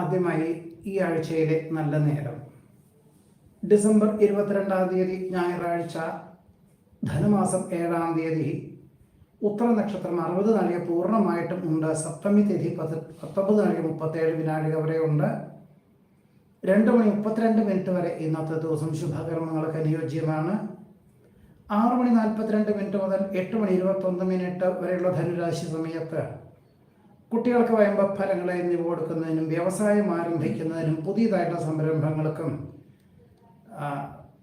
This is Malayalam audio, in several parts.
ആദ്യമായി ഈ ആഴ്ചയിലെ നല്ല നേരം. ഡിസംബർ ഇരുപത്തിരണ്ടാം തീയതി ഞായറാഴ്ച ധനുമാസം ഏഴാം തീയതി ഉത്തര നക്ഷത്രം അറുപത് നാഴിക പൂർണമായിട്ടും ഉണ്ട്. സപ്തമി തീയതി പത്ത് പത്തൊമ്പത് നാഴിക മുപ്പത്തേഴ് വിനാഴിക വരെ ഉണ്ട് രണ്ട് മണി മുപ്പത്തിരണ്ട് മിനിറ്റ് വരെ ഇന്നത്തെ ദിവസം ശുഭകർമ്മങ്ങൾക്ക് അനുയോജ്യമാണ്. ആറ് മണി നാൽപ്പത്തിരണ്ട് മിനിറ്റ് മുതൽ എട്ട് മണി ഇരുപത്തൊന്ന് മിനിറ്റ് വരെയുള്ള ധനുരാശി സമയത്ത് കുട്ടികൾക്ക് വയമ്പ ഫലങ്ങൾ എന്നിവ കൊടുക്കുന്നതിനും വ്യവസായം ആരംഭിക്കുന്നതിനും പുതിയതായിട്ടുള്ള സംരംഭങ്ങൾക്കും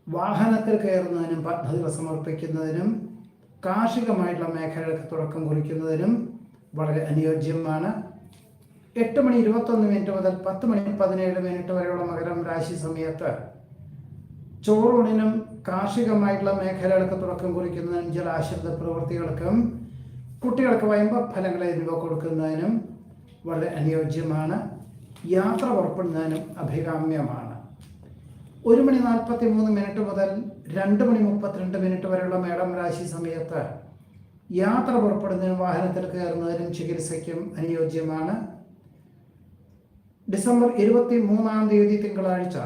വാഹനത്തിൽ കയറുന്നതിനും പദ്ധതികൾ സമർപ്പിക്കുന്നതിനും കാർഷികമായിട്ടുള്ള മേഖലകൾക്ക് തുടക്കം കുറിക്കുന്നതിനും വളരെ അനുയോജ്യമാണ്. എട്ട് മണി ഇരുപത്തൊന്ന് മിനിറ്റ് മുതൽ പത്ത് മണി പതിനേഴ് മിനിറ്റ് വരെയുള്ള മകരം രാശി സമയത്ത് ചോറൂണിനും കാർഷികമായിട്ടുള്ള മേഖലകൾക്ക് തുടക്കം കുറിക്കുന്നതിനും ജലാശ്രിത പ്രവൃത്തികൾക്കും കുട്ടികൾക്ക് വയമ്പ ഫലങ്ങൾ എന്നിവ കൊടുക്കുന്നതിനും വളരെ അനുയോജ്യമാണ്. യാത്ര ഉറപ്പെടുന്നതിനും അഭികാമ്യമാണ്. ഒരു മണി നാൽപ്പത്തി മൂന്ന് മിനിറ്റ് മുതൽ രണ്ട് മണി മുപ്പത്തിരണ്ട് മിനിറ്റ് വരെയുള്ള മേടം രാശി സമയത്ത് യാത്ര പുറപ്പെടുന്നതിനും വാഹനത്തിൽ കയറുന്നതിനും ചികിത്സയ്ക്കും അനുയോജ്യമാണ്. ഡിസംബർ ഇരുപത്തി മൂന്നാം തീയതി തിങ്കളാഴ്ച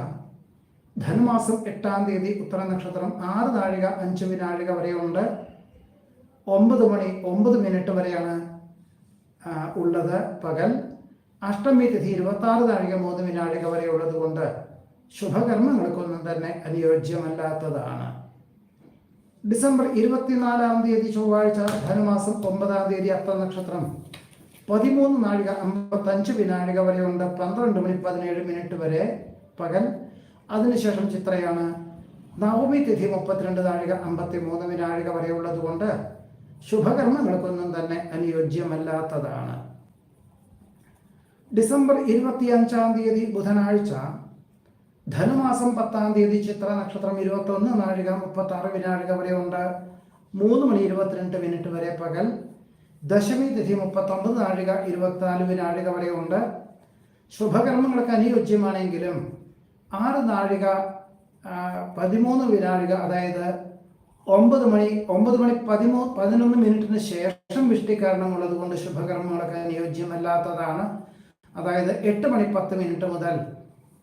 ധനുമാസം എട്ടാം തീയതി ഉത്തര നക്ഷത്രം ആറ് നാഴിക അഞ്ച് വിനാഴിക വരെയുണ്ട്. ഒമ്പത് മണി ഒമ്പത് മിനിറ്റ് വരെയാണ് ഉള്ളത് പകൽ. അഷ്ടമി തിഥി ഇരുപത്തി ആറ് നാഴിക മൂന്ന് വിനാഴിക വരെ ഉള്ളത് കൊണ്ട് ശുഭകർമ്മങ്ങൾക്കൊന്നും തന്നെ അനുയോജ്യമല്ലാത്തതാണ്. ഡിസംബർ ഇരുപത്തിനാലാം തീയതി ചൊവ്വാഴ്ച ധനുമാസം ഒമ്പതാം തീയതി അത്ത നക്ഷത്രം. പതിമൂന്ന് നാഴിക അമ്പത്തഞ്ച് വിനാഴിക വരെയുണ്ട് പന്ത്രണ്ട് മണി പതിനേഴ് മിനിറ്റ് വരെ പകൽ. അതിനുശേഷം ചിത്രയാണ് നവമി തിഥി മുപ്പത്തിരണ്ട് നാഴിക അമ്പത്തി മൂന്ന് വിനാഴിക വരെയുള്ളത് കൊണ്ട് ശുഭകർമ്മങ്ങൾക്കൊന്നും തന്നെ അനുയോജ്യമല്ലാത്തതാണ്. ഡിസംബർ ഇരുപത്തിയഞ്ചാം തീയതി ബുധനാഴ്ച ധനുമാസം പത്താം തീയതി ചിത്ര നക്ഷത്രം ഇരുപത്തൊന്ന് നാഴിക മുപ്പത്തി ആറ് വിനാഴിക വരെ ഉണ്ട്. മൂന്ന് മണി ഇരുപത്തിരണ്ട് മിനിറ്റ് വരെ പകൽ ദശമി തിഥി മുപ്പത്തൊമ്പത് നാഴിക ഇരുപത്തിനാല് വിനാഴിക വരെ ഉണ്ട്. ശുഭകർമ്മങ്ങൾക്ക് അനുയോജ്യമാണെങ്കിലും ആറ് നാഴിക പതിമൂന്ന് വിനാഴിക അതായത് ഒമ്പത് മണി ഒമ്പത് മണി പതിമൂ പതിനൊന്ന് മിനിറ്റിന് ശേഷം വിഷ്ടികരണം ഉള്ളത് കൊണ്ട് ശുഭകർമ്മങ്ങൾക്ക് അനുയോജ്യമല്ലാത്തതാണ് അതായത് എട്ട് മണി പത്ത് മിനിറ്റ് മുതൽ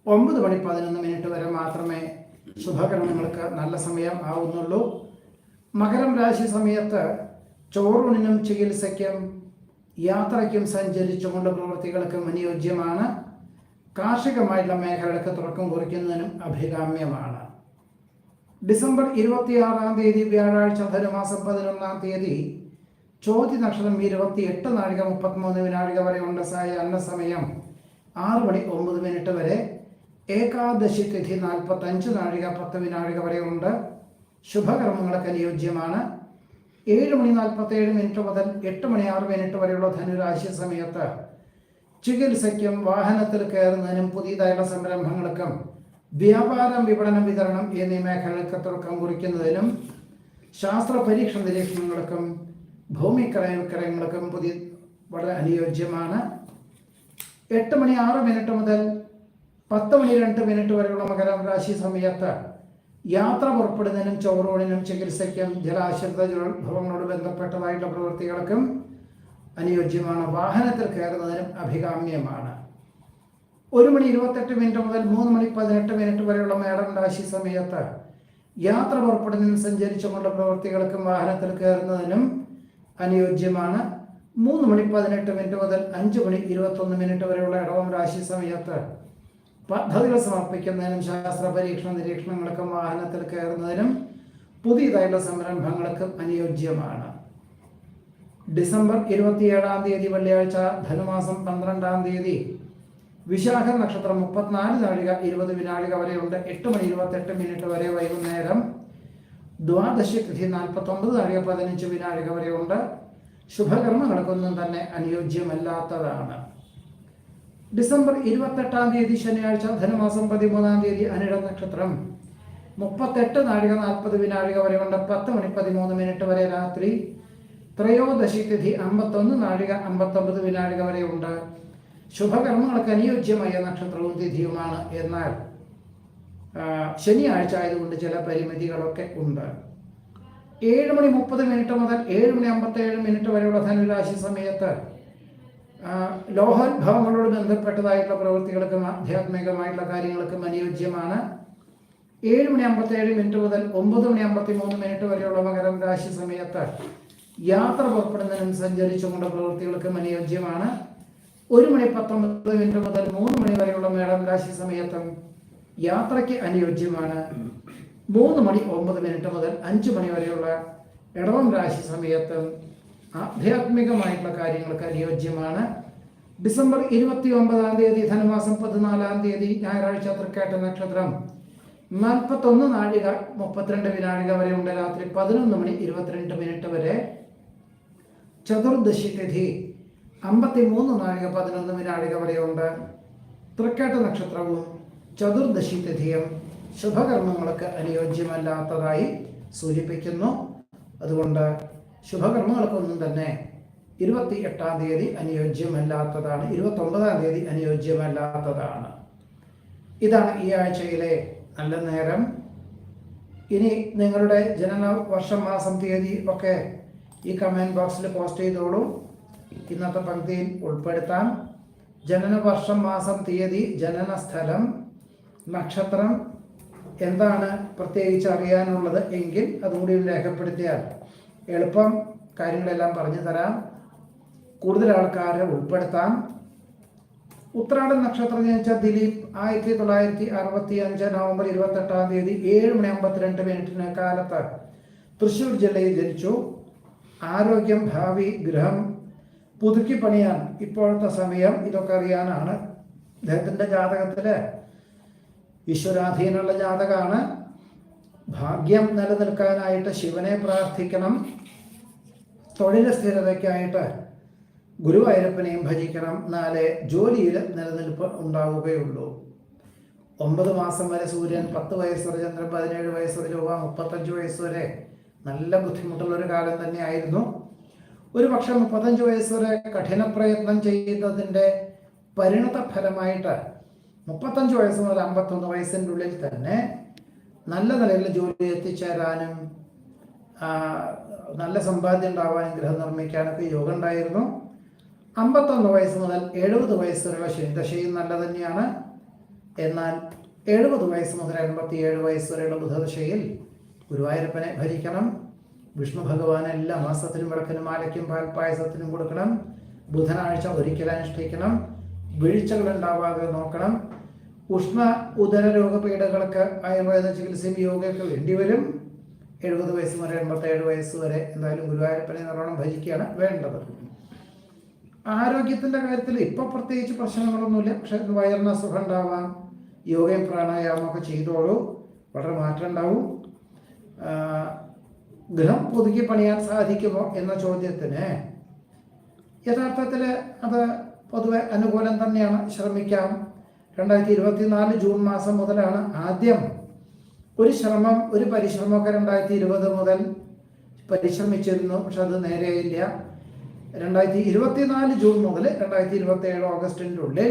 ഒമ്പത് മണി പതിനൊന്ന് മിനിറ്റ് വരെ മാത്രമേ ശുഭകർമ്മങ്ങൾക്ക് നല്ല സമയം ആവുന്നുള്ളൂ. മകരം രാശി സമയത്ത് ചോറൂണിനും ചികിത്സയ്ക്കും യാത്രയ്ക്കും സഞ്ചരിച്ചുകൊണ്ട് പ്രവൃത്തികൾക്കും അനുയോജ്യമാണ്. കാർഷികമായിട്ടുള്ള മേഖലകൾക്ക് തുടക്കം കുറിക്കുന്നതിനും അഭികാമ്യമാണ്. ഡിസംബർ ഇരുപത്തിയാറാം തീയതി വ്യാഴാഴ്ച ധനുമാസം പതിനൊന്നാം തീയതി ചോതി നക്ഷത്രം ഇരുപത്തി എട്ട് നാഴിക മുപ്പത്തിമൂന്ന് വിനാഴിക വരെ ഉണ്ട് സായ അന്നസമയം ആറ് മണി ഒമ്പത് മിനിറ്റ് വരെ. ഏകാദശി തിഥി നാൽപ്പത്തഞ്ച് നാഴിക പത്ത് വിനാഴിക വരെ ഉണ്ട്. ശുഭകർമ്മങ്ങൾക്ക് അനുയോജ്യമാണ്. ഏഴ് മണി നാൽപ്പത്തേഴ് മിനിറ്റ് മുതൽ എട്ട് മണി ആറ് മിനിറ്റ് വരെയുള്ള ധനുരാശി സമയത്ത് ചികിത്സയ്ക്കും വാഹനത്തിൽ കയറുന്നതിനും പുതിയതായുള്ള സംരംഭങ്ങൾക്കും വ്യാപാരം വിപണനം വിതരണം എന്നീ മേഖലകൾക്ക് തുടക്കം കുറിക്കുന്നതിനും ശാസ്ത്ര പരീക്ഷണ നിരീക്ഷണങ്ങൾക്കും ഭൂമി ക്രയവിക്രയങ്ങൾക്കും പുതിയ വളരെ അനുയോജ്യമാണ്. എട്ട് മണി ആറ് മിനിറ്റ് മുതൽ പത്ത് മണി രണ്ട് മിനിറ്റ് വരെയുള്ള മകരം രാശി സമയത്ത് യാത്ര പുറപ്പെടുന്നതിനും ചോറൂണിനും ചികിത്സയ്ക്കും ജലാശ്രിത ജലഭവങ്ങളോട് ബന്ധപ്പെട്ടതായിട്ടുള്ള പ്രവൃത്തികൾക്കും അനുയോജ്യമാണ്. വാഹനത്തിൽ കയറുന്നതിനും അഭികാമ്യമാണ്. ഒരു മണി ഇരുപത്തെട്ട് മിനിറ്റ് മുതൽ മൂന്ന് മണി പതിനെട്ട് മിനിറ്റ് വരെയുള്ള മേടം രാശി സമയത്ത് യാത്ര പുറപ്പെടുന്നതിനും സഞ്ചരിച്ചുകൊണ്ടുള്ള പ്രവൃത്തികൾക്കും വാഹനത്തിൽ കയറുന്നതിനും അനുയോജ്യമാണ്. മൂന്ന് മണി പതിനെട്ട് മിനിറ്റ് മുതൽ അഞ്ച് മണി ഇരുപത്തൊന്ന് മിനിറ്റ് വരെയുള്ള ഇടവം രാശി സമയത്ത് പദ്ധതികൾ സമർപ്പിക്കുന്നതിനും ശാസ്ത്ര പരീക്ഷണ നിരീക്ഷണങ്ങൾക്കും വാഹനത്തിൽ കയറുന്നതിനും പുതിയതായുള്ള സംരംഭങ്ങൾക്കും അനുയോജ്യമാണ്. ഡിസംബർ ഇരുപത്തിയേഴാം തീയതി വെള്ളിയാഴ്ച ധനുമാസം പന്ത്രണ്ടാം തീയതി വിശാഖ നക്ഷത്രം മുപ്പത്തിനാല് നാഴിക ഇരുപത് വിനാഴിക വരെയുണ്ട്. എട്ട് മണി ഇരുപത്തെട്ട് മിനിറ്റ് വരെ വൈകുന്നേരം. ദ്വാദശി തിഥി നാൽപ്പത്തൊമ്പത് നാഴിക പതിനഞ്ച് വിനാഴിക വരെയുണ്ട്. ശുഭകർമ്മങ്ങൾക്കൊന്നും തന്നെ അനുയോജ്യമല്ലാത്തതാണ്. ഡിസംബർ ഇരുപത്തെട്ടാം തീയതി ശനിയാഴ്ച ധനുമാസം പതിമൂന്നാം തീയതി അനിഴ നക്ഷത്രം. മുപ്പത്തെട്ട് നാഴിക നാൽപ്പത് വിനാഴിക വരെ കൊണ്ട് പത്ത് മണി പതിമൂന്ന് മിനിറ്റ് വരെ രാത്രി. ത്രയോദശി തിഥി അമ്പത്തൊന്ന് നാഴിക അമ്പത്തൊമ്പത് വിനാഴിക വരെ ഉണ്ട് ശുഭകർമ്മങ്ങൾക്ക് അനുയോജ്യമായ നക്ഷത്രവും തിഥിയുമാണ് എന്നാൽ ശനിയാഴ്ച ആയതുകൊണ്ട് ചില പരിമിതികളൊക്കെ ഉണ്ട്. ഏഴ് മണി മുപ്പത് മിനിറ്റ് മുതൽ ഏഴ് മണി അമ്പത്തേഴ് മിനിറ്റ് വരെയുള്ള ധനുരാശി സമയത്ത് ലോഹോത്ഭവങ്ങളോട് ബന്ധപ്പെട്ടതായിട്ടുള്ള പ്രവൃത്തികൾക്കും ആധ്യാത്മികമായിട്ടുള്ള കാര്യങ്ങൾക്കും അനുയോജ്യമാണ്. ഏഴ് മണി അമ്പത്തേഴ് മിനിറ്റ് മുതൽ ഒമ്പത് മണി അമ്പത്തി മൂന്ന് മിനിറ്റ് വരെയുള്ള മകരം രാശി സമയത്ത് യാത്ര പുറപ്പെടുന്നതിനും സഞ്ചരിച്ചുകൊണ്ട് പ്രവൃത്തികൾക്കും അനുയോജ്യമാണ്. ഒരു മണി പത്തൊമ്പത് മിനിറ്റ് മുതൽ മൂന്ന് മണി വരെയുള്ള മേടം രാശി സമയത്തും യാത്രയ്ക്ക് അനുയോജ്യമാണ്. മൂന്ന് മണി ഒമ്പത് മിനിറ്റ് മുതൽ അഞ്ച് മണി വരെയുള്ള ഇടവം രാശി സമയത്തും ആധ്യാത്മികമായിട്ടുള്ള കാര്യങ്ങൾക്ക് അനുയോജ്യമാണ്. ഡിസംബർ ഇരുപത്തി ഒമ്പതാം തീയതി ധനുമാസം പതിനാലാം തീയതി ഞായറാഴ്ച തൃക്കേട്ട നക്ഷത്രം നാൽപ്പത്തൊന്ന് നാഴിക മുപ്പത്തിരണ്ട് വിനാഴിക വരെ ഉണ്ട്. രാത്രി പതിനൊന്ന് മണി ഇരുപത്തിരണ്ട് മിനിറ്റ് വരെ. ചതുർദശി തിഥി അമ്പത്തി മൂന്ന് നാഴിക പതിനൊന്ന് വിനാഴിക വരെയുണ്ട്. തൃക്കേട്ട നക്ഷത്രവും ചതുർദശി തിഥിയും ശുഭകർമ്മങ്ങൾക്ക് അനുയോജ്യമല്ലാത്തതായി സൂചിപ്പിക്കുന്നു. അതുകൊണ്ട് ശുഭകർമ്മങ്ങൾക്കൊന്നും തന്നെ ഇരുപത്തി എട്ടാം തീയതി അനുയോജ്യമല്ലാത്തതാണ് ഇരുപത്തി ഒമ്പതാം തീയതി അനുയോജ്യമല്ലാത്തതാണ്. ഇതാണ് ഈ ആഴ്ചയിലെ നല്ല നേരം. ഇനി നിങ്ങളുടെ ജനന വർഷം മാസം തീയതി ഒക്കെ ഈ കമന്റ് ബോക്സിൽ പോസ്റ്റ് ചെയ്തോളൂ. ഇന്നത്തെ പങ്ക്തിയിൽ ഉൾപ്പെടുത്താം. ജനന വർഷം മാസം തീയതി ജനന സ്ഥലം നക്ഷത്രം എന്താണ് പ്രത്യേകിച്ച് അറിയാനുള്ളത് എങ്കിൽ അതുകൂടി രേഖപ്പെടുത്തിയാൽ എളുപ്പം കാര്യങ്ങളെല്ലാം പറഞ്ഞു തരാം. കൂടുതൽ ആൾക്കാരെ ഉൾപ്പെടുത്താം. ഉത്രാട നക്ഷത്രം ജനിച്ച ദിലീപ് ആയിരത്തി തൊള്ളായിരത്തി അറുപത്തി അഞ്ച് നവംബർ ഇരുപത്തെട്ടാം തീയതി ഏഴ് മണി അമ്പത്തിരണ്ട് മിനിറ്റിന് കാലത്ത് തൃശ്ശൂർ ജില്ലയിൽ ജനിച്ചു. ആരോഗ്യം ഭാവി ഗ്രഹം പുതുക്കി പണിയാൻ ഇപ്പോഴത്തെ സമയം ഇതൊക്കെ അറിയാനാണ്. അദ്ദേഹത്തിന്റെ ജാതകത്തിൽ ഈശ്വരാധീനമുള്ള ജാതകമാണ്. ഭാഗ്യം നിലനിൽക്കാനായിട്ട് ശിവനെ പ്രാർത്ഥിക്കണം. തൊഴിൽ സ്ഥിരതയ്ക്കായിട്ട് ഗുരുവായൂരപ്പനെയും ഭജിക്കണം. എന്നാലേ ജോലിയിൽ നിലനിൽപ്പ് ഉണ്ടാവുകയുള്ളൂ. ഒമ്പത് മാസം വരെ സൂര്യൻ പത്ത് വയസ്സ് വരെ ചന്ദ്രൻ പതിനേഴ് വയസ്സ് വരെ മുപ്പത്തഞ്ച് വയസ്സ് വരെ നല്ല ബുദ്ധിമുട്ടുള്ള ഒരു കാലം തന്നെയായിരുന്നു. ഒരു പക്ഷെ മുപ്പത്തഞ്ച് വയസ്സ് വരെ കഠിന പ്രയത്നം ചെയ്തതിന്റെ പരിണത ഫലമായിട്ട് മുപ്പത്തഞ്ച് വയസ്സ് മുതൽ അമ്പത്തൊന്ന് വയസ്സിന്റെ ഉള്ളിൽ തന്നെ നല്ല നിലയിൽ ജോലി എത്തിച്ചേരാനും നല്ല സമ്പാദ്യം ഉണ്ടാവാനും ഗൃഹം നിർമ്മിക്കാനൊക്കെ യോഗം ഉണ്ടായിരുന്നു. അമ്പത്തൊന്ന് വയസ്സ് മുതൽ എഴുപത് വയസ്സ് വരെയുള്ള ശനിദശയും നല്ല തന്നെയാണ് എന്നാൽ എഴുപത് വയസ്സ് മുതൽ എൺപത്തിയേഴ് വയസ്സ് വരെയുള്ള ബുധദശയിൽ ഗുരുവായൂരപ്പനെ ഭരിക്കണം. വിഷ്ണു ഭഗവാൻ എല്ലാ മാസത്തിലും വിളക്കിനും മാലയ്ക്കും പാൽപ്പായസത്തിനും കൊടുക്കണം. ബുധനാഴ്ച ഒരിക്കൽ അനുഷ്ഠിക്കണം. വീഴ്ചകൾ ഉണ്ടാവാതെ നോക്കണം. ഉഷ്ണ ഉദര രോഗപീഠകൾക്ക് ആയുർവേദ ചികിത്സയും യോഗയൊക്കെ വേണ്ടിവരും എഴുപത് വയസ്സ് വരെ എൺപത്തേഴ് വയസ്സ് വരെ എന്തായാലും ഗുരുവായൂരപ്പനെ നല്ലോണം ഭജിക്കുകയാണ് വേണ്ടത്. ആരോഗ്യത്തിന്റെ കാര്യത്തിൽ ഇപ്പൊ പ്രത്യേകിച്ച് പ്രശ്നങ്ങളൊന്നുമില്ല. പക്ഷെ വയറിന് അസുഖം ഉണ്ടാവാം. യോഗയും പ്രാണായാമം ഒക്കെ ചെയ്തോളൂ. വളരെ മാറ്റം ഉണ്ടാവും. ഗൃഹം പുതുക്കി പണിയാൻ സാധിക്കുമോ എന്ന ചോദ്യത്തിന് യഥാർത്ഥത്തിൽ അത് പൊതുവെ അനുകൂലം തന്നെയാണ്. ശ്രമിക്കാം. രണ്ടായിരത്തി ഇരുപത്തിനാല് ജൂൺ മാസം മുതലാണ് ആദ്യം ഒരു ശ്രമം ഒരു പരിശ്രമമൊക്കെ രണ്ടായിരത്തി ഇരുപത് മുതൽ പരിശ്രമിച്ചിരുന്നു. പക്ഷെ അത് നേരെയില്ല. രണ്ടായിരത്തി ഇരുപത്തിനാല് ജൂൺ മുതൽ രണ്ടായിരത്തി ഇരുപത്തി ഏഴ് ഓഗസ്റ്റിന്റെ ഉള്ളിൽ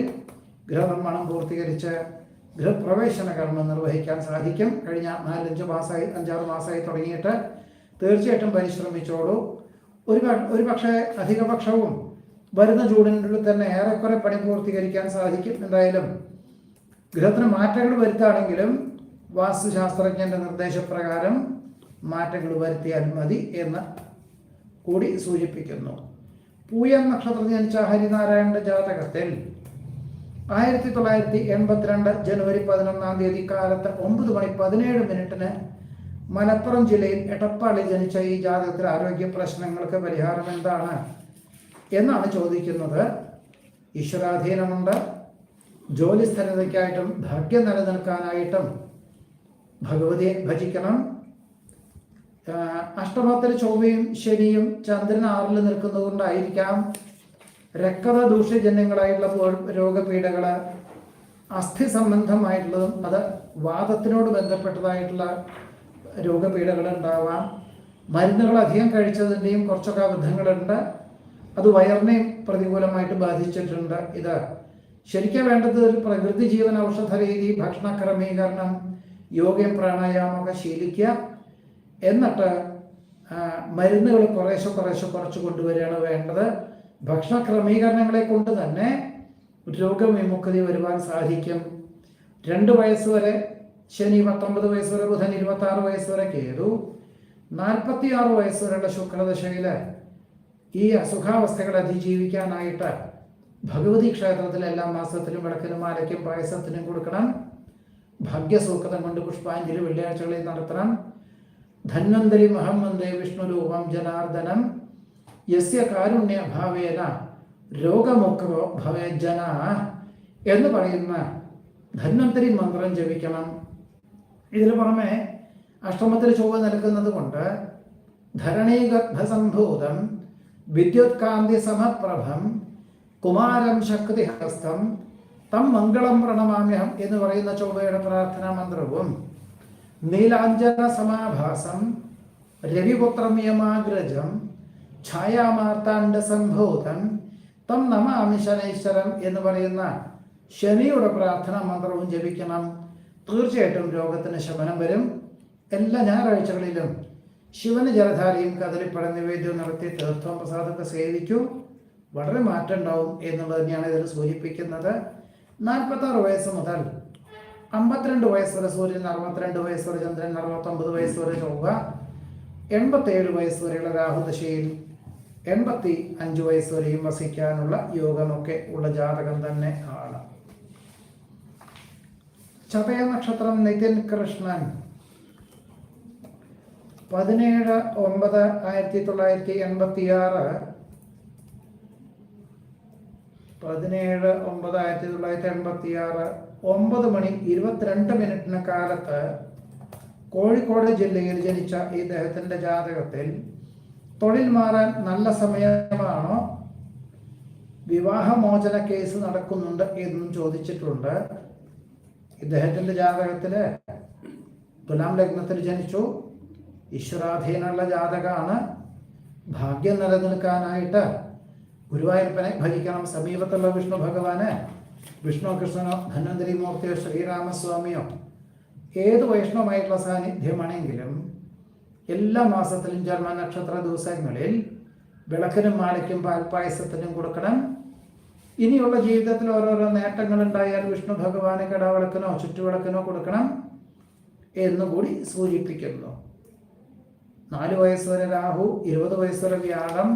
ഗൃഹനിർമ്മാണം പൂർത്തീകരിച്ച് ഗൃഹപ്രവേശന കർമ്മം നിർവഹിക്കാൻ സാധിക്കും. കഴിഞ്ഞ നാലഞ്ച് മാസമായി അഞ്ചാറ് മാസമായി തുടങ്ങിയിട്ട് തീർച്ചയായിട്ടും പരിശ്രമിച്ചോളൂ. ഒരു ഒരു പക്ഷേ അധികപക്ഷവും വരുന്ന ജൂണിനുള്ളിൽ തന്നെ ഏറെക്കുറെ പണി പൂർത്തീകരിക്കാൻ സാധിക്കും എന്തായാലും ഗൃഹത്തിന് മാറ്റങ്ങൾ വരുത്താണെങ്കിലും വാസ്തുശാസ്ത്രജ്ഞന്റെ നിർദ്ദേശപ്രകാരം മാറ്റങ്ങൾ വരുത്തിയാൽ മതി എന്ന് കൂടി സൂചിപ്പിക്കുന്നു. പൂയം നക്ഷത്രം ജനിച്ച ഹരിനാരായണന്റെ ജാതകത്തിൽ ആയിരത്തി തൊള്ളായിരത്തി എൺപത്തിരണ്ട് ജനുവരി പതിനൊന്നാം തീയതി കാലത്ത് ഒമ്പത് മണി പതിനേഴ് മിനിറ്റിന് മലപ്പുറം ജില്ലയിൽ എടപ്പാളി ജനിച്ച ഈ ജാതകത്തിൽ ആരോഗ്യ പ്രശ്നങ്ങൾക്ക് പരിഹാരം എന്താണ് എന്നാണ് ചോദിക്കുന്നത്. ഈശ്വരാധീനമുണ്ട്. ജോലി സ്ഥലതയ്ക്കായിട്ടും ഭാഗ്യം നിലനിൽക്കാനായിട്ടും ഭഗവതിയെ ഭജിക്കണം. അഷ്ടമത്തിൽ ചൊവ്വയും ശനിയും ചന്ദ്രൻ ആറിൽ നിൽക്കുന്നതുകൊണ്ടായിരിക്കാം രക്തത ദൂഷ്യജന്യങ്ങളായിട്ടുള്ള രോഗപീഠകൾ അസ്ഥി സംബന്ധമായിട്ടുള്ളതും അത് വാദത്തിനോട് ബന്ധപ്പെട്ടതായിട്ടുള്ള രോഗപീഠകൾ ഉണ്ടാവാം മരുന്നുകൾ അധികം കഴിച്ചതിന്റെയും കുറച്ചൊക്കെ അബദ്ധങ്ങളുണ്ട്. അത് വയറിനെയും പ്രതികൂലമായിട്ട് ബാധിച്ചിട്ടുണ്ട്. ഇത് ശരിക്കും വേണ്ടത് ഒരു പ്രകൃതി ജീവൻ ഔഷധ രീതി ഭക്ഷണ ക്രമീകരണം യോഗയും പ്രാണായാമമൊക്കെ ശീലിക്കുക. എന്നിട്ട് മരുന്നുകൾ കുറേശ്ശെ കുറേശ്ശെ കുറച്ച് കൊണ്ടുവരികയാണ് വേണ്ടത്. ഭക്ഷണ ക്രമീകരണങ്ങളെ കൊണ്ട് തന്നെ രോഗവിമുക്തി വരുവാൻ സാധിക്കും. രണ്ട് വയസ്സ് വരെ ശനി പത്തൊമ്പത് വയസ്സ് വരെ ബുധൻ ഇരുപത്തി ആറ് വയസ്സ് വരെ കേതു. നാൽപ്പത്തി ആറ് വയസ്സ് വരെയുള്ള ശുക്രദശയിൽ ഈ അസുഖാവസ്ഥകളെ അതിജീവിക്കാനായിട്ട് ഭഗവതി ക്ഷേത്രത്തിൽ എല്ലാ മാസത്തിലും വിളക്കിനും മാലയ്ക്കും പായസത്തിനും കൊടുക്കണം. ഭാഗ്യസൂക്തം കൊണ്ട് പുഷ്പാഞ്ജലി വെള്ളിയാഴ്ചകളിൽ നടത്തണം. ധന്വന്തരി മഹമ്മന്ദേ വിഷ്ണു രൂപം ജനാർദ്ദനം. യസ്യ കാരുണ്യ ഭാവേന രോഗമുക്തോ ഭവേ ജന എന്ന് പറയുന്ന ധന്വന്തരി മന്ത്രം ജപിക്കണം. ഇതിന് പുറമെ അഷ്ടമത്തിൽ ചൊവ്വ നിൽക്കുന്നത് കൊണ്ട് ധരണീഗർഭസംഭൂതം വിദ്യുത്കാന്തി സമപ്രഭം കുമാരം ശക്തിഹസ്തം തം മംഗളം പ്രണമാമ്യഹം എന്ന് പറയുന്ന ചൊവ്വയുടെ പ്രാർത്ഥനാ മന്ത്രവും നീലാഞ്ജന സമാഭാസം രവിപുത്രമയമാഗ്രജം ഛായാമാർത്താണ്ഡ സംഭൂതം തം നമാമി ശനൈശ്വരം എന്ന് പറയുന്ന ശനിയുടെ പ്രാർത്ഥനാ മന്ത്രവും ജപിക്കണം. തീർച്ചയായിട്ടും രോഗത്തിന് ശമനം വരും. എല്ലാ ഞായറാഴ്ചകളിലും ശിവന് ജലധാരയും കദളിപ്പഴ നിവേദ്യവും നടത്തി തീർത്ഥവും പ്രസാദമൊക്കെ സേവിച്ചു വളരെ മാറ്റം ഉണ്ടാവും എന്നുള്ളത് തന്നെയാണ് ഇതിൽ സൂചിപ്പിക്കുന്നത്. നാൽപ്പത്താറ് വയസ്സ് മുതൽ അമ്പത്തിരണ്ട് വയസ്സ് വരെ സൂര്യൻ അറുപത്തിരണ്ട് വയസ്സ് വരെ ചന്ദ്രൻ അറുപത്തൊമ്പത് വയസ്സ് വരെ ചൊവ്വ എൺപത്തേഴ് വയസ്സ് വരെയുള്ള രാഹുദശയിൽ എൺപത്തി അഞ്ച് വയസ്സ് വരെയും വസിക്കാനുള്ള യോഗമൊക്കെ ഉള്ള ജാതകം തന്നെ ആണ്. ചതയ നക്ഷത്രം നിതിൻ കൃഷ്ണൻ. പതിനേഴ് ഒമ്പത് ആയിരത്തി തൊള്ളായിരത്തി എൺപത്തി ആറ് പതിനേഴ് ഒമ്പത് ആയിരത്തി തൊള്ളായിരത്തി എൺപത്തി ആറ് ഒമ്പത് മണി ഇരുപത്തിരണ്ട് മിനിറ്റിന് കാലത്ത് കോഴിക്കോട് ജില്ലയിൽ ജനിച്ച ഇദ്ദേഹത്തിന്റെ ജാതകത്തിൽ തൊഴിൽ മാറാൻ നല്ല സമയമാണോ? വിവാഹമോചന കേസ് നടക്കുന്നുണ്ട് എന്നും ചോദിച്ചിട്ടുണ്ട്. ഇദ്ദേഹത്തിന്റെ ജാതകത്തിൽ തുലാം ലഗ്നത്തിൽ ജനിച്ചു. ഈശ്വരാധീനമുള്ള ജാതകമാണ്. ഭാഗ്യം നിലനിൽക്കാനായിട്ട് ഗുരുവായൂരപ്പനെ ഭജിക്കണം. സമീപത്തുള്ള വിഷ്ണു ഭഗവാന് വിഷ്ണു കൃഷ്ണനോ ധന്വന്തരി മൂർത്തിയോ ശ്രീരാമസ്വാമിയോ ഏത് വൈഷ്ണവമായിട്ടുള്ള സാന്നിധ്യമാണെങ്കിലും എല്ലാ മാസത്തിലും ജന്മനക്ഷത്ര ദിവസങ്ങളിൽ വിളക്കിനും മാലയ്ക്കും പാൽപ്പായസത്തിനും കൊടുക്കണം. ഇനിയുള്ള ജീവിതത്തിൽ ഓരോരോ നേട്ടങ്ങൾ ഉണ്ടായാൽ വിഷ്ണു ഭഗവാന് കടവിളക്കനോ ചുറ്റുവിളക്കനോ കൊടുക്കണം എന്നുകൂടി സൂചിപ്പിക്കുന്നു. നാല് വയസ്സ് വരെ രാഹു ഇരുപത് വയസ്സ് വരെ വ്യാഴം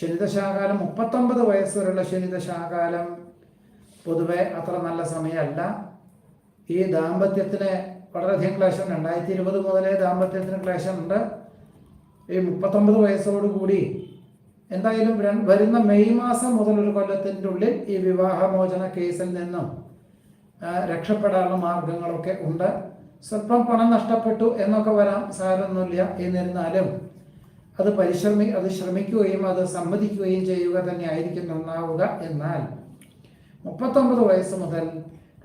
ശനിദശാകാലം മുപ്പത്തൊമ്പത് വയസ്സ് വരെയുള്ള ശനിദശാകാലം പൊതുവെ അത്ര നല്ല സമയമല്ല. ഈ ദാമ്പത്യത്തിന് വളരെയധികം ക്ലേശം രണ്ടായിരത്തി ഇരുപത് മുതലേ ദാമ്പത്യത്തിന് ക്ലേശമുണ്ട് ഈ മുപ്പത്തൊമ്പത് വയസ്സോടുകൂടി എന്തായാലും വരുന്ന മെയ് മാസം മുതൽ ഒരു കൊല്ലത്തിന്റെ ഉള്ളിൽ ഈ വിവാഹമോചന കേസിൽ നിന്നും രക്ഷപ്പെടാനുള്ള മാർഗങ്ങളൊക്കെ ഉണ്ട്. സ്വല്പം പണം നഷ്ടപ്പെട്ടു എന്നൊക്കെ വരാം സാരമൊന്നുമില്ല. എന്നിരുന്നാലും അത് പരിശ്രമി അത് ശ്രമിക്കുകയും അത് സമ്മതിക്കുകയും ചെയ്യുക തന്നെ ആയിരിക്കും നന്നാവുക. എന്നാൽ മുപ്പത്തൊമ്പത് വയസ്സ് മുതൽ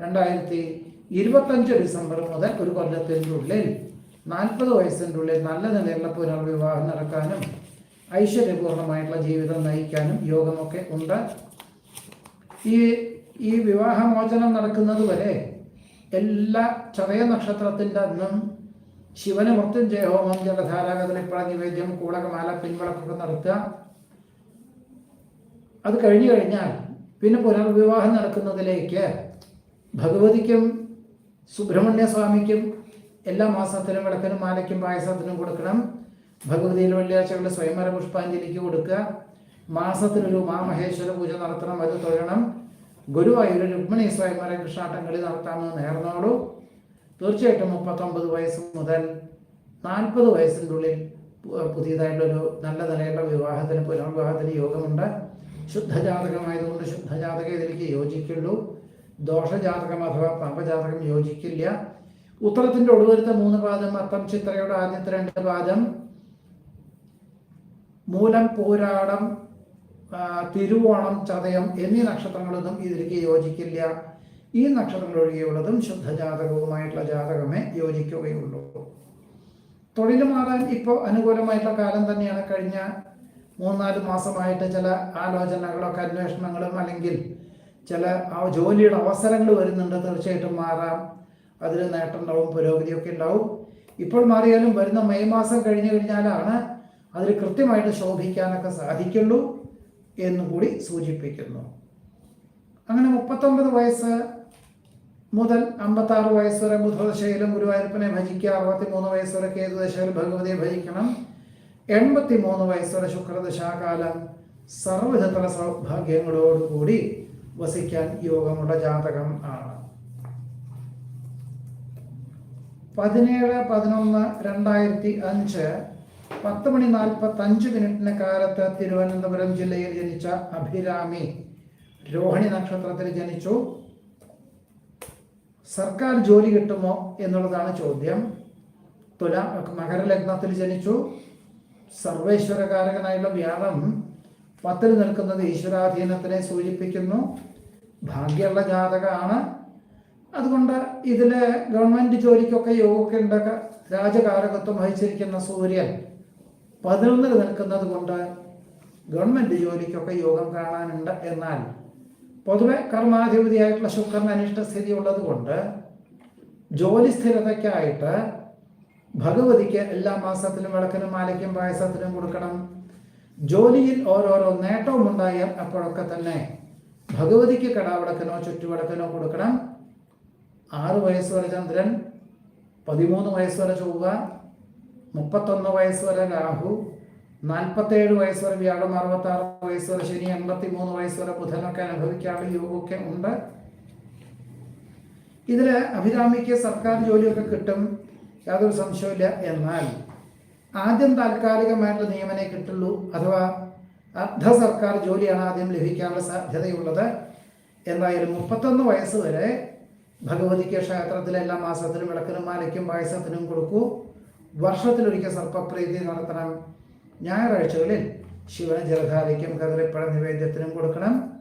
രണ്ടായിരത്തി ഇരുപത്തഞ്ച് ഡിസംബർ മുതൽ ഒരു കൊല്ലത്തിന്റെ ഉള്ളിൽ നാൽപ്പത് വയസ്സിന്റെ ഉള്ളിൽ നല്ല നിലയിലുള്ള പുനർവിവാഹം നടക്കാനും ഐശ്വര്യപൂർണമായിട്ടുള്ള ജീവിതം നയിക്കാനും യോഗമൊക്കെ ഉണ്ട്. ഈ ഈ വിവാഹമോചനം നടക്കുന്നത് വരെ എല്ലാ ചതയ നക്ഷത്രത്തിന്റെ അന്നും ശിവന് മൃത്യുഞ്ജയ ഹോമം ജലധാരാഗതലിപ്പഴ നിവേദ്യം കൂടകമാല പിൻവിളക്കൊക്കെ നടത്തുക. അത് കഴിഞ്ഞു കഴിഞ്ഞാൽ പിന്നെ പുനർവിവാഹം നടക്കുന്നതിലേക്ക് ഭഗവതിക്കും സുബ്രഹ്മണ്യ സ്വാമിക്കും എല്ലാ മാസത്തിനും വിളക്കിനും മാലയ്ക്കും പായസത്തിനും കൊടുക്കണം. ഭഗവതിയിൽ വെള്ളിയാഴ്ചകളിൽ സ്വയംവര പുഷ്പാഞ്ജലിക്ക് കൊടുക്കുക. മാസത്തിലൊരു മാമഹേശ്വര പൂജ നടത്തണം അത് തൊഴണം. ഗുരുവായൂർ രുക്മിണി സ്വയംവര കൃഷ്ണാട്ടം നടത്താമെന്ന് നേർന്നോളൂ. തീർച്ചയായിട്ടും മുപ്പത്തൊമ്പത് വയസ്സ് മുതൽ നാൽപ്പത് വയസ്സിന്റെ ഉള്ളിൽ പുതിയതായിട്ടൊരു നല്ല നിലയുള്ള വിവാഹത്തിന് പുനർവിവാഹത്തിന് യോഗമുണ്ട്. ശുദ്ധജാതകമായതുകൊണ്ട് ശുദ്ധജാതകം ഇതിലേക്ക് യോജിക്കുള്ളൂ. ദോഷജാതകം അഥവാ പാപജാതകം യോജിക്കില്ല. ഉത്തരത്തിന്റെ ഒടുവരുത്ത മൂന്ന് പാദം അത്തം ചിത്രയുടെ ആദ്യത്തെ രണ്ട് പാദം. മൂലം പൂരാടം തിരുവോണം ചതയം എന്നീ നക്ഷത്രങ്ങളൊന്നും ഇതിലേക്ക് യോജിക്കില്ല. ഈ നക്ഷത്രങ്ങൾ ഒഴികെയുള്ളതും ശുദ്ധജാതകവുമായിട്ടുള്ള ജാതകമേ യോജിക്കുകയുള്ളൂ. തൊഴിൽ മാറാൻ ഇപ്പോൾ അനുകൂലമായിട്ടുള്ള കാലം തന്നെയാണ്. കഴിഞ്ഞ മൂന്നാൽ മാസമായിട്ട് ചില ആലോചനകളൊക്കെ അന്വേഷണങ്ങളും അല്ലെങ്കിൽ ചില ജോലിയുടെ അവസരങ്ങൾ വരുന്നുണ്ട്. തീർച്ചയായിട്ടും മാറാം. അതിൽ നേട്ടം ഉണ്ടാവും പുരോഗതിയൊക്കെ ഉണ്ടാവും. ഇപ്പോൾ മാറിയാലും വരുന്ന മെയ് മാസം കഴിഞ്ഞു കഴിഞ്ഞാലാണ് അതിൽ കൃത്യമായിട്ട് ശോഭിക്കാനൊക്കെ സാധിക്കുള്ളൂ എന്നുകൂടി സൂചിപ്പിക്കുന്നു. അങ്ങനെ മുപ്പത്തൊമ്പത് വയസ്സ് മുതൽ അമ്പത്താറ് വയസ്സ് വരെ ബുധദശയിലും ഗുരുവായൂരപ്പനെ ഭജിക്കുക അറുപത്തിമൂന്ന് വയസ്സ് വരെ കേതുദശയിൽ ഭഗവതിയെ ഭജിക്കണം എൺപത്തി മൂന്ന് വയസ്സ് വരെ ശുക്രദശാകാലം സർവവിധത്തിലുള്ള സൗഭാഗ്യങ്ങളോടുകൂടി വസിക്കാൻ യോഗമുള്ള ജാതകം ആണ്. പതിനേഴ് പതിനൊന്ന് രണ്ടായിരത്തി അഞ്ച് പത്ത് മണി നാൽപ്പത്തി അഞ്ച് മിനിറ്റിന് കാലത്ത് തിരുവനന്തപുരം ജില്ലയിൽ ജനിച്ച അഭിരാമി രോഹിണി നക്ഷത്രത്തിൽ ജനിച്ചു. സർക്കാർ ജോലി കിട്ടുമോ എന്നുള്ളതാണ് ചോദ്യം. തുല മകരലഗ്നത്തിൽ ജനിച്ചു. സർവേശ്വരകാരകനായുള്ള വ്യാഴം പത്തിൽ നിൽക്കുന്നത് ഈശ്വരാധീനത്തിനെ സൂചിപ്പിക്കുന്നു. ഭാഗ്യമുള്ള ജാതകമാണ്. അതുകൊണ്ട് ഇതിൽ ഗവൺമെന്റ് ജോലിക്കൊക്കെ യോഗമൊക്കെ രാജകാരകത്വം വഹിച്ചിരിക്കുന്ന സൂര്യൻ പതിനൊന്നിൽ നിൽക്കുന്നത് കൊണ്ട് ഗവൺമെന്റ് ജോലിക്കൊക്കെ യോഗം കാണാനുണ്ട് എന്നാൽ പൊതുവെ കർമാധിപതിയായിട്ടുള്ള ശുക്രൻ അനിഷ്ട സ്ഥിതി ഉള്ളത് കൊണ്ട് ജോലി സ്ഥിരതയ്ക്കായിട്ട് ഭഗവതിക്ക് എല്ലാ മാസത്തിലും വിളക്കിനും മാലയ്ക്കും പായസത്തിനും കൊടുക്കണം. ജോലിയിൽ ഓരോരോ നേട്ടവും ഉണ്ടായാൽ അപ്പോഴൊക്കെ തന്നെ ഭഗവതിക്ക് കടാവിളക്കിനോ ചുറ്റുവിളക്കിനോ കൊടുക്കണം. ആറ് വയസ്സ് വരെ ചന്ദ്രൻ പതിമൂന്ന് വയസ്സ് വരെ ചൊവ്വ മുപ്പത്തൊന്ന് വയസ്സ് വരെ രാഹു നാൽപ്പത്തേഴ് വയസ്സ് വരെ വ്യാഴം അറുപത്തി ആറ് വയസ്സ് വരെ ശനി എൺപത്തി മൂന്ന് വയസ്സ് വരെ ബുധനൊക്കെ അനുഭവിക്കാനുള്ള യോഗമൊക്കെ ഉണ്ട്. ഇതിൽ അഭിരാമിക്ക് സർക്കാർ ജോലിയൊക്കെ കിട്ടും യാതൊരു സംശയമില്ല എന്നാൽ ആദ്യം താൽക്കാലികമായിട്ടുള്ള നിയമനേ കിട്ടുള്ളൂ അഥവാ അർദ്ധ സർക്കാർ ജോലിയാണ് ആദ്യം ലഭിക്കാനുള്ള സാധ്യതയുള്ളത്. എന്തായാലും മുപ്പത്തൊന്ന് വയസ്സ് വരെ ഭഗവതിക്ക് ക്ഷേത്രത്തിലെ എല്ലാ മാസത്തിലും വിളക്കിനും മാലയ്ക്കും പായസത്തിനും കൊടുക്കൂ. വർഷത്തിലൊരിക്കൽ സർപ്പപ്രീതി നടത്തണം. ഞായറാഴ്ചകളിൽ ശിവന് ജലധാരയ്ക്കും കതിരപ്പഴ നിവേദ്യത്തിനും കൊടുക്കണം.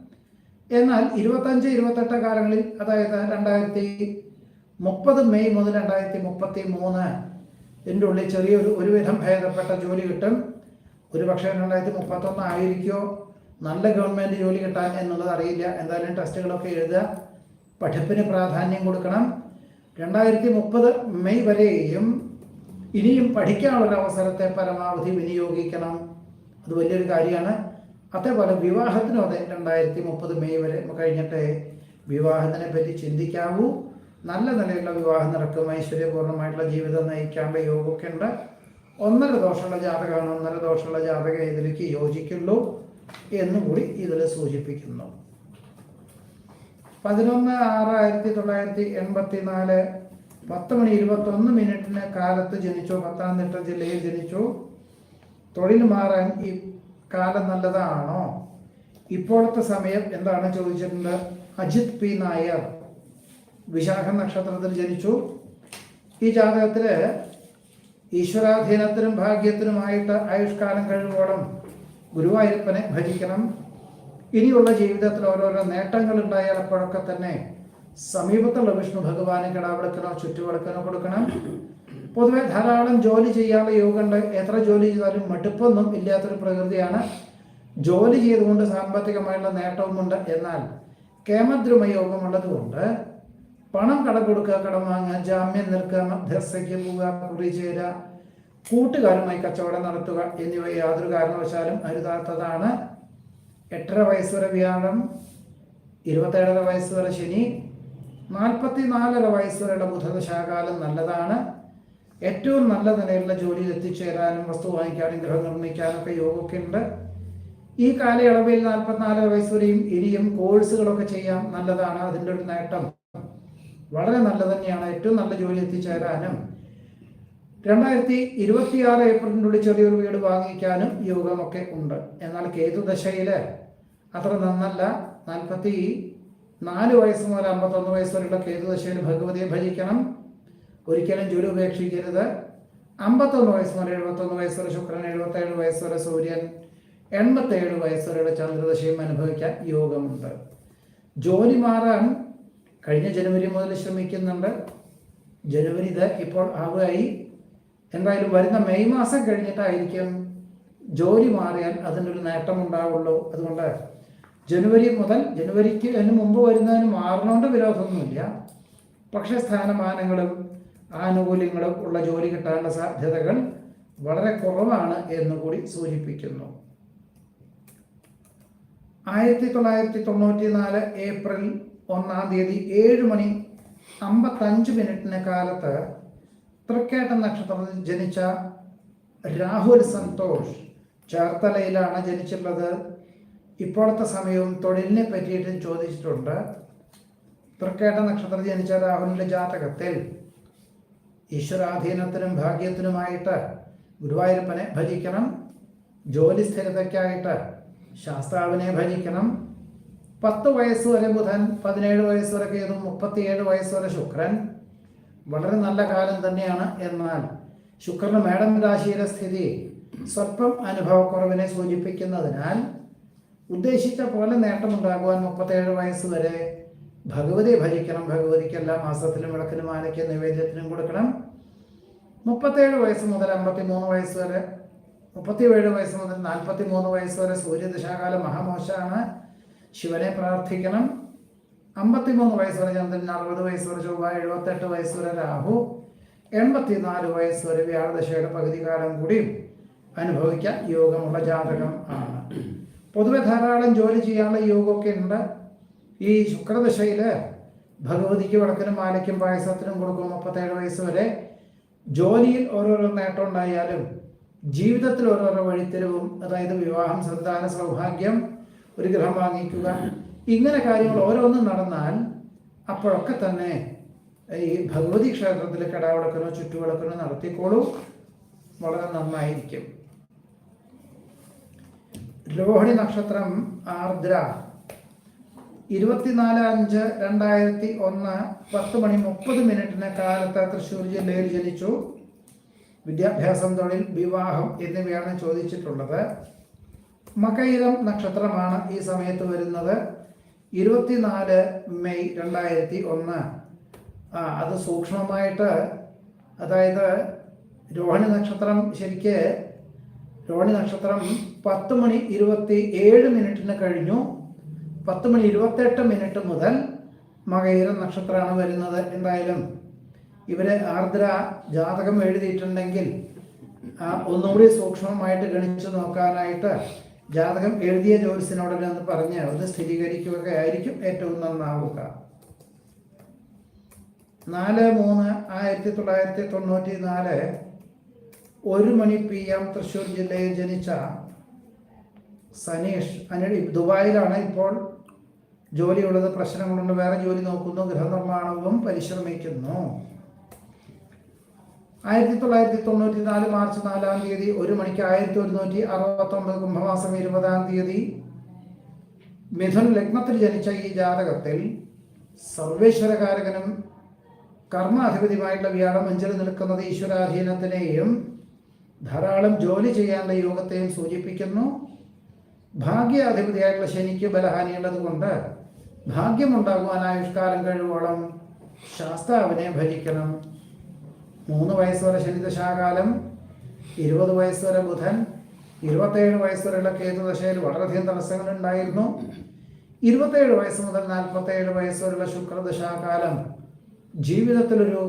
എന്നാൽ ഇരുപത്തഞ്ച് ഇരുപത്തെട്ട് കാലങ്ങളിൽ അതായത് രണ്ടായിരത്തി മുപ്പത് മെയ് മുതൽ രണ്ടായിരത്തി മുപ്പത്തി മൂന്ന് ഇതിന്റെ ഉള്ളിൽ ചെറിയൊരു ഒരുവിധം ഭേദപ്പെട്ട ജോലി കിട്ടും. ഒരു പക്ഷേ രണ്ടായിരത്തി മുപ്പത്തൊന്ന് ആയിരിക്കുമോ നല്ല ഗവൺമെന്റ് ജോലി കിട്ടാൻ എന്നുള്ളത് അറിയില്ല. എന്തായാലും ടെസ്റ്റുകളൊക്കെ എഴുതുക. പഠിപ്പിന് പ്രാധാന്യം കൊടുക്കണം. രണ്ടായിരത്തി മുപ്പത് മെയ് വരെയും ഇനിയും പഠിക്കാനുള്ള അവസരത്തെ പരമാവധി വിനിയോഗിക്കണം. അത് വലിയൊരു കാര്യമാണ്. അതേപോലെ വിവാഹത്തിനും അതെ രണ്ടായിരത്തി മുപ്പത് മെയ് വരെ കഴിഞ്ഞിട്ട് വിവാഹത്തിനെ പറ്റി ചിന്തിക്കാവൂ. നല്ല നിലയിലുള്ള വിവാഹം നടക്കും. ഐശ്വര്യപൂർണമായിട്ടുള്ള ജീവിതം നയിക്കാനുള്ള യോഗമൊക്കെ ഉണ്ട്. ഒന്നര ദോഷമുള്ള ജാതകമാണ്. ഒന്നര ദോഷമുള്ള ജാതകം ഇതിലേക്ക് യോജിക്കുള്ളൂ എന്നുകൂടി ഇതിൽ സൂചിപ്പിക്കുന്നു. പതിനൊന്ന് ആറ് ആയിരത്തി തൊള്ളായിരത്തി എൺപത്തി നാല് പത്ത് മണി ഇരുപത്തൊന്ന് മിനിറ്റിന് കാലത്ത് ജനിച്ചു പത്തനംതിട്ട ജില്ലയിൽ ജനിച്ചു തൊഴിൽ മാറാൻ ഈ കാലം നല്ലതാണോ? ഇപ്പോഴത്തെ സമയം എന്താണ് ചോദിച്ചിട്ടുണ്ട്. അജിത് പി. നായർ വിശാഖ നക്ഷത്രത്തിൽ ജനിച്ചു. ഈ ജാതകത്തിൽ ഈശ്വരാധീനത്തിനും ഭാഗ്യത്തിനുമായിട്ട് ആയുഷ്കാലം കഴിവോളം ഗുരുവായൂരപ്പനെ ഭജിക്കണം. ഇനിയുള്ള ജീവിതത്തിൽ ഓരോരോ നേട്ടങ്ങൾ ഉണ്ടായാൽ അപ്പോഴൊക്കെ തന്നെ സമീപത്തുള്ള വിഷ്ണു ഭഗവാനെ കിടാവിളക്കനോ ചുറ്റുവിളക്കനോ കൊടുക്കണം? പൊതുവെ ധാരാളം ജോലി ചെയ്യാനുള്ള യോഗമുണ്ട് എത്ര ജോലി ചെയ്താലും മടുപ്പൊന്നും ഇല്ലാത്തൊരു പ്രകൃതിയാണ്. ജോലി ചെയ്തുകൊണ്ട് സാമ്പത്തികമായുള്ള നേട്ടവുമുണ്ട്. എന്നാൽ കേമദ്രുമ യോഗമുള്ളതുകൊണ്ട് പണം കട കൊടുക്കുക കടം വാങ്ങുക ജാമ്യം നിൽക്കുക മധ്യസ്ഥയ്ക്ക് പോവുക കുറി ചേരുക കൂട്ടുകാരുമായി കച്ചവടം നടത്തുക എന്നിവ യാതൊരു കാരണവശാലും അരുതാത്തതാണ്. എട്ടര വയസ്സ് വരെ വ്യാഴം ഇരുപത്തേഴര വയസ്സ് വരെ ശനി നാൽപ്പത്തി നാലര വയസ്സ് വരെയുള്ള ബുധദശാകാലം നല്ലതാണ്. ഏറ്റവും നല്ല നിലയിലുള്ള ജോലിയിൽ എത്തിച്ചേരാനും വസ്തു വാങ്ങിക്കാനും ഗ്രഹം നിർമ്മിക്കാനും ഒക്കെ യോഗമൊക്കെ ഉണ്ട് ഈ കാലയളവിൽ നാൽപ്പത്തിനാലര വയസ്സ് വരെയും ഇനിയും കോഴ്സുകളൊക്കെ ചെയ്യാം. നല്ലതാണ്. അതിന്റെ ഒരു നേട്ടം. വളരെ നല്ലത് തന്നെയാണ്. ഏറ്റവും നല്ല ജോലി എത്തിച്ചേരാനും. രണ്ടായിരത്തി ഇരുപത്തിയാറ് ഏപ്രിലിനുള്ളിൽ ചെറിയൊരു വീട് വാങ്ങിക്കാനും യോഗമൊക്കെ ഉണ്ട്. എന്നാൽ കേതു അത്ര നന്നല്ല. നാൽപ്പത്തി നാല് വയസ്സ് മുതൽ അമ്പത്തൊന്ന് വയസ്സ് വരെയുള്ള കേതുദശയിൽ ഭഗവതിയെ ഭജിക്കണം. ഒരിക്കലും ജോലി ഉപേക്ഷിക്കരുത്. അമ്പത്തൊന്ന് വയസ്സ് മുതൽ എഴുപത്തൊന്ന് വയസ്സ് വരെ ശുക്രൻ എഴുപത്തേഴ് വയസ്സ് വരെ സൂര്യൻ എൺപത്തേഴ് വയസ്സ് വരെയുള്ള ചന്ദ്രദശയും അനുഭവിക്കാൻ യോഗമുണ്ട്. ജോലി മാറാൻ കഴിഞ്ഞ ജനുവരി മുതൽ ശ്രമിക്കുന്നുണ്ട്. ജനുവരി ഇത് ഇപ്പോൾ ആവുകയായി. എന്തായാലും വരുന്ന മെയ് മാസം കഴിഞ്ഞിട്ടായിരിക്കും ജോലി മാറിയാൽ അതിന്റെ ഒരു നേട്ടമുണ്ടാവുള്ളൂ അതുകൊണ്ട് ജനുവരി മുതൽ ജനുവരിക്ക് അതിന് മുമ്പ് വരുന്നതിന് മാറണോണ്ട് വിരോധമൊന്നുമില്ല. പക്ഷേ സ്ഥാനമാനങ്ങളും ആനുകൂല്യങ്ങളും ഉള്ള ജോലി കിട്ടാനുള്ള സാധ്യതകൾ വളരെ കുറവാണ് എന്ന് കൂടി സൂചിപ്പിക്കുന്നു. ആയിരത്തി തൊള്ളായിരത്തി തൊണ്ണൂറ്റി നാല് ഏപ്രിൽ ഒന്നാം തീയതി ഏഴ് മണി അമ്പത്തഞ്ച് മിനിറ്റിന് കാലത്ത് തൃക്കേട്ട നക്ഷത്രത്തിൽ ജനിച്ച രാഹുൽ സന്തോഷ് ചേർത്തലയിലാണ് ജനിച്ചിട്ടുള്ളത്. ഇപ്പോഴത്തെ സമയവും തൊഴിലിനെ പറ്റിയിട്ടും ചോദിച്ചിട്ടുണ്ട്. തൃക്കേട്ട നക്ഷത്രത്തിൽ ജനിച്ച രാഹുലിന്റെ ജാതകത്തിൽ ഈശ്വരാധീനത്തിനും ഭാഗ്യത്തിനുമായിട്ട് ഗുരുവായൂരപ്പനെ ഭജിക്കണം ജോലി സ്ഥിരതയ്ക്കായിട്ട് ശാസ്താവിനെ ഭജിക്കണം. പത്ത് വയസ്സ് വരെ ബുധൻ പതിനേഴ് വയസ്സ് വരെ കേതു മുപ്പത്തിയേഴ് വയസ്സ് വരെ ശുക്രൻ. വളരെ നല്ല കാലം തന്നെയാണ്. എന്നാൽ ശുക്രന് മേടം രാശിയിലെ സ്ഥിതി സ്വല്പം അനുഭവക്കുറവിനെ സൂചിപ്പിക്കുന്നതിനാൽ ഉദ്ദേശിച്ച പോലെ നേട്ടമുണ്ടാകുവാൻ മുപ്പത്തേഴ് വയസ്സ് വരെ ഭഗവതി ഭജിക്കണം ഭഗവതിക്ക് എല്ലാ മാസത്തിലും വിളക്കിനും ആനയ്ക്ക് നിവേദ്യത്തിനും കൊടുക്കണം. മുപ്പത്തേഴ് വയസ്സ് മുതൽ അമ്പത്തി മൂന്ന് വയസ്സ് വരെ മുപ്പത്തിയേഴ് വയസ്സ് മുതൽ നാൽപ്പത്തി മൂന്ന് വയസ്സ് വരെ സൂര്യദശാകാലം മഹാമോശമാണ്. ശിവനെ പ്രാർത്ഥിക്കണം. അമ്പത്തിമൂന്ന് വയസ്സ് വരെ ചന്ദ്രൻ അറുപത് വയസ്സ് വരെ ചൊവ്വ എഴുപത്തെട്ട് വയസ്സ് വരെ രാഹു എൺപത്തിനാല് വയസ്സ് വരെ വ്യാഴദശയുടെ പകുതി കാലം കൂടി അനുഭവിക്കാൻ യോഗമുള്ള ജാതകം ആണ്. പൊതുവെ ധാരാളം ജോലി ചെയ്യാനുള്ള യോഗമൊക്കെ ഉണ്ട്. ഈ ശുക്രദശയിൽ ഭഗവതിക്ക് വടക്കനും മാലയ്ക്കും പായസത്തിനും കൊടുക്കും മുപ്പത്തേഴ് വയസ്സ് വരെ. ജോലിയിൽ ഓരോരോ നേട്ടം ഉണ്ടായാലും ജീവിതത്തിൽ ഓരോരോ വഴിത്തിരിവും അതായത് വിവാഹം സന്താന സൗഭാഗ്യം ഒരു ഗ്രഹം വാങ്ങിക്കുക ഇങ്ങനെ കാര്യങ്ങൾ ഓരോന്നും നടന്നാൽ അപ്പോഴൊക്കെ തന്നെ ഈ ഭഗവതി ക്ഷേത്രത്തിൽ കടാവിളക്കനോ ചുറ്റുവിളക്കനോ നടത്തിക്കോളൂ. വളരെ നന്നായിരിക്കും. രോഹിണി നക്ഷത്രം ആർദ്ര. ഇരുപത്തിനാല് അഞ്ച് രണ്ടായിരത്തി ഒന്ന് പത്ത് മണി മുപ്പത് മിനിറ്റിന് കാലത്ത് തൃശ്ശൂർ ജില്ലയിൽ ജനിച്ചു. വിദ്യാഭ്യാസം തൊഴിൽ വിവാഹം എന്നിവയാണ് ചോദിച്ചിട്ടുള്ളത്. മകയിരം നക്ഷത്രമാണ് ഈ സമയത്ത് വരുന്നത്. ഇരുപത്തിനാല് മെയ് രണ്ടായിരത്തി ഒന്ന്. ആ അത് സൂക്ഷ്മമായിട്ട് അതായത് രോഹിണി നക്ഷത്രം ശരിക്ക് രോഹിണി നക്ഷത്രം പത്ത് മണി ഇരുപത്തി ഏഴ് മിനിറ്റിന് കഴിഞ്ഞു. പത്ത് മണി ഇരുപത്തെട്ട് മിനിറ്റ് മുതൽ മകയിര നക്ഷത്രമാണ് വരുന്നത്. എന്തായാലും ഇവർ ആർദ്ര ജാതകം എഴുതിയിട്ടുണ്ടെങ്കിൽ ഒന്നുകൂടി സൂക്ഷ്മമായിട്ട് ഗണിച്ചു നോക്കാനായിട്ട് ജാതകം എഴുതിയ ജ്യോത്സ്യനോടനെ ഒന്ന് പറഞ്ഞ് അത് സ്ഥിരീകരിക്കുകയൊക്കെ ആയിരിക്കും ഏറ്റവും നന്നാവുക. നാല് മൂന്ന് ആയിരത്തി തൊള്ളായിരത്തി തൊണ്ണൂറ്റി നാല് ഒരു മണി പി എം തൃശ്ശൂർ ജില്ലയിൽ ജനിച്ച സനീഷ് അനിൽ ദുബായിലാണ് ഇപ്പോൾ ജോലിയുള്ളത്. പ്രശ്നങ്ങളുണ്ട്. വേറെ ജോലി നോക്കുന്നു. ഗൃഹനിർമ്മാണവും പരിശ്രമിക്കുന്നു. ആയിരത്തി തൊള്ളായിരത്തി തൊണ്ണൂറ്റി നാല് മാർച്ച് നാലാം തീയതി ഒരു മണിക്ക് ആയിരത്തി ഒരുന്നൂറ്റി അറുപത്തി ഒമ്പത് കുംഭമാസം ഇരുപതാം തീയതി മിഥുൻ ലഗ്നത്തിൽ ജനിച്ച ഈ ജാതകത്തിൽ സർവേശ്വരകാരകനും കർമാധിപതിയുമായിട്ടുള്ള വ്യാഴം അഞ്ചിൽ നിൽക്കുന്നത് ഈശ്വരാധീനത്തിനെയും ധാരാളം ജോലി ചെയ്യാനുള്ള യോഗത്തെയും സൂചിപ്പിക്കുന്നു. ഭാഗ്യാധിപതിയായിട്ടുള്ള ശനിക്ക് ബലഹാനിയുള്ളത് കൊണ്ട് ഭാഗ്യമുണ്ടാകുവാൻ ആയുഷ്കാലം കഴിവോളം ശാസ്താവിനെ ഭരിക്കണം. മൂന്ന് വയസ്സ് വരെ ശനിദശാകാലം ഇരുപത് വയസ്സ് വരെ ബുധൻ ഇരുപത്തേഴ് വയസ്സ് വരെയുള്ള കേതുദശയിൽ വളരെയധികം തടസ്സങ്ങൾ ഉണ്ടായിരുന്നു ഇരുപത്തേഴ് വയസ്സ് മുതൽ നാൽപ്പത്തേഴ് വയസ്സ് വരെയുള്ള ശുക്രദശാകാലം ജീവിതത്തിലൊരു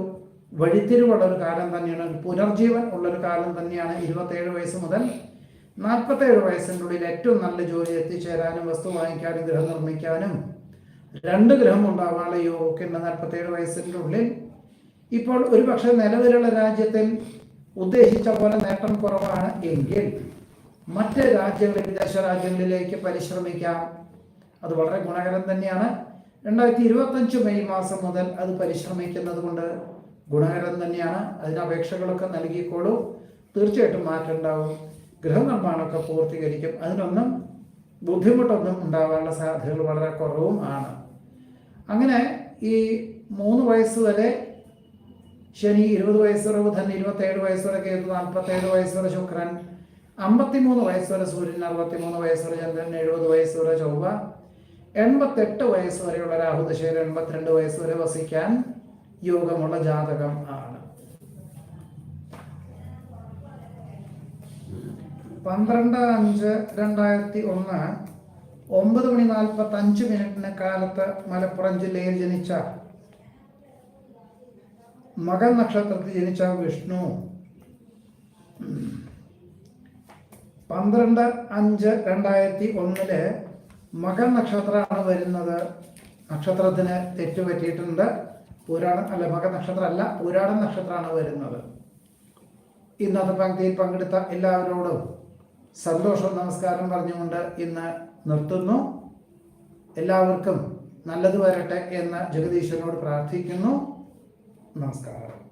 വഴിത്തിരിവുള്ള ഒരു കാലം തന്നെയാണ് ഒരു പുനർജീവൻ ഉള്ളൊരു കാലം തന്നെയാണ് ഇരുപത്തേഴ് വയസ്സ് മുതൽ നാൽപ്പത്തേഴ് വയസ്സിന്റെ ഉള്ളിൽ ഏറ്റവും നല്ല ജോലി എത്തിച്ചേരാനും വസ്തു വാങ്ങിക്കാനും ഗ്രഹം നിർമ്മിക്കാനും രണ്ട് ഗ്രഹം ഉണ്ടാവാനുള്ള യോഗമൊക്കെ ഉണ്ട് നാൽപ്പത്തേഴ് വയസ്സിന്റെ ഉള്ളിൽ. ഇപ്പോൾ ഒരുപക്ഷെ നിലവിലുള്ള രാജ്യത്തിൽ ഉദ്ദേശിച്ച പോലെ നേട്ടം കുറവാണ് എങ്കിൽ മറ്റ് രാജ്യങ്ങളിൽ വിദേശ രാജ്യങ്ങളിലേക്ക് പരിശ്രമിക്കാം. അത് വളരെ ഗുണകരം തന്നെയാണ്. രണ്ടായിരത്തി ഇരുപത്തഞ്ച് മെയ് മാസം മുതൽ അത് പരിശ്രമിക്കുന്നത് കൊണ്ട് ഗുണകരം തന്നെയാണ്. അതിന് അപേക്ഷകളൊക്കെ നൽകിക്കോളൂ. തീർച്ചയായിട്ടും മാറ്റം ഉണ്ടാവും. ഗൃഹനിർമ്മാണമൊക്കെ പൂർത്തീകരിക്കും. അതിനൊന്നും ബുദ്ധിമുട്ടൊന്നും ഉണ്ടാവാനുള്ള സാധ്യതകൾ വളരെ കുറവും ആണ്. അങ്ങനെ ഈ മൂന്ന് വയസ്സ് വരെ ശനി ഇരുപത് വയസ്സ് വരെ ബുധൻ ഇരുപത്തേഴ് വയസ്സ് വരെ കേതു നാൽപ്പത്തേഴ് വയസ്സ് വരെ ശുക്രൻ അമ്പത്തിമൂന്ന് വയസ്സ് വരെ സൂര്യൻ അറുപത്തിമൂന്ന് വയസ്സ് വരെ ചന്ദ്രൻ എഴുപത് വയസ്സ് വരെ ചൊവ്വ എൺപത്തെട്ട് വയസ്സ് വരെയുള്ള രാഹുദശയിൽ എൺപത്തിരണ്ട് വയസ്സ് വരെ വസിക്കാൻ യോഗമുള്ള ജാതകം ആണ്. പന്ത്രണ്ട് അഞ്ച് രണ്ടായിരത്തി ഒന്ന് ഒമ്പത് മണി നാൽപ്പത്തി അഞ്ച് മിനിറ്റിന് കാലത്ത് മലപ്പുറം ജില്ലയിൽ ജനിച്ച മകൻ നക്ഷത്രത്തിൽ ജനിച്ച വിഷ്ണു. പന്ത്രണ്ട് അഞ്ച് രണ്ടായിരത്തി ഒന്നിൽ മകൻ നക്ഷത്രമാണ് വരുന്നത്. നക്ഷത്രത്തിന് തെറ്റ് പറ്റിയിട്ടുണ്ട് പൂരാട അല്ല മകർ നക്ഷത്രമല്ല പൂരാടം നക്ഷത്രമാണ് വരുന്നത്. ഇന്നത്തെ പങ്ക്തിയിൽ പങ്കെടുത്ത എല്ലാവരോടും സന്തോഷം നമസ്കാരം പറഞ്ഞുകൊണ്ട് ഇന്ന് നിർത്തുന്നു. എല്ലാവർക്കും നല്ലത് വരട്ടെ എന്ന് ജഗദീശ്വരനോട് പ്രാർത്ഥിക്കുന്നു. നമസ്കാരം.